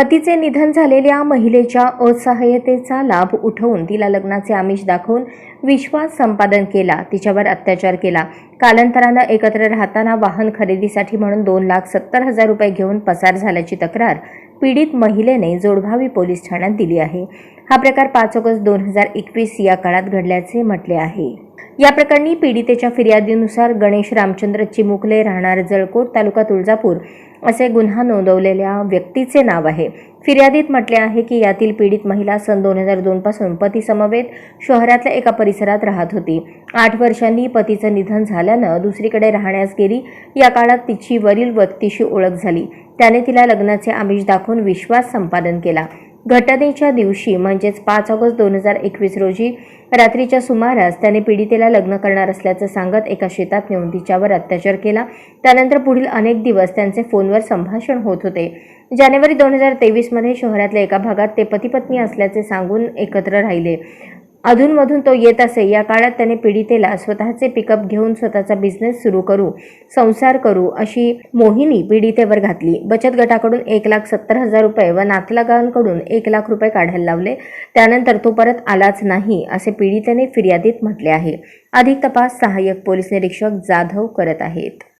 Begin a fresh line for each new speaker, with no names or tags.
पतीचे निधन झालेल्या महिलेच्या असहाय्यतेचा लाभ उठवून तिला लग्नाचे आमिष दाखवून विश्वास संपादन केला. तिच्यावर अत्याचार केला. कालांतरानं एकत्र राहताना वाहन खरेदीसाठी म्हणून दोन लाख सत्तर हजार रुपये घेऊन पसार झाल्याची तक्रार पीडित महिलेने जोडभावी पोलीस ठाण्यात दिली आहे. हा प्रकार पाच ऑगस्ट दोन हजार एकवीस या काळात घडल्याचे म्हटले आहे. या प्रकरणी पीडितेच्या फिर्यादीनुसार गणेश रामचंद्र चिमुकले राहणार जळकोट तालुका तुळजापूर असे गुन्हा नोंदवलेल्या व्यक्तीचे नाव आहे. फिर्यादीत म्हटले आहे की यातील पीडित महिला सन दोन हजार दोन पासून पती समवेत शहरातल्या एका परिसरात राहत होती. आठ वर्षांनी पतीचं निधन झाल्यानं दुसरीकडे राहण्यास गेली. या काळात तिची वरील व्यक्तीशी ओळख झाली. त्याने तिला लग्नाचे आमिष दाखवून विश्वास संपादन केला. घटनेच्या दिवशी म्हणजेच पाच ऑगस्ट दोन हजार एकवीस रोजी रात्रीच्या सुमारास त्याने पीडितेला लग्न करणार असल्याचं सांगत एका शेतात नेऊन तिच्यावर अत्याचार केला. त्यानंतर पुढील अनेक दिवस त्यांचे फोनवर संभाषण होत होते. जानेवारी दोन हजार तेवीसमध्ये शहरातल्या एका भागात ते पतीपत्नी असल्याचे सांगून एकत्र राहिले. अधूनमधून तो येत असे. या काळात त्याने पीडितेला स्वतःचे पिकअप घेऊन स्वतःचा बिझनेस सुरू करू संसार करू अशी मोहिनी पीडितेवर घातली. बचत गटाकडून एक लाख सत्तर हजार रुपये व नातलगांकडून एक लाख रुपये काढायला लावले. त्यानंतर तो परत आलाच नाही असे पीडितेने फिर्यादीत म्हटले आहे. अधिक तपास सहाय्यक पोलीस निरीक्षक जाधव करत आहेत.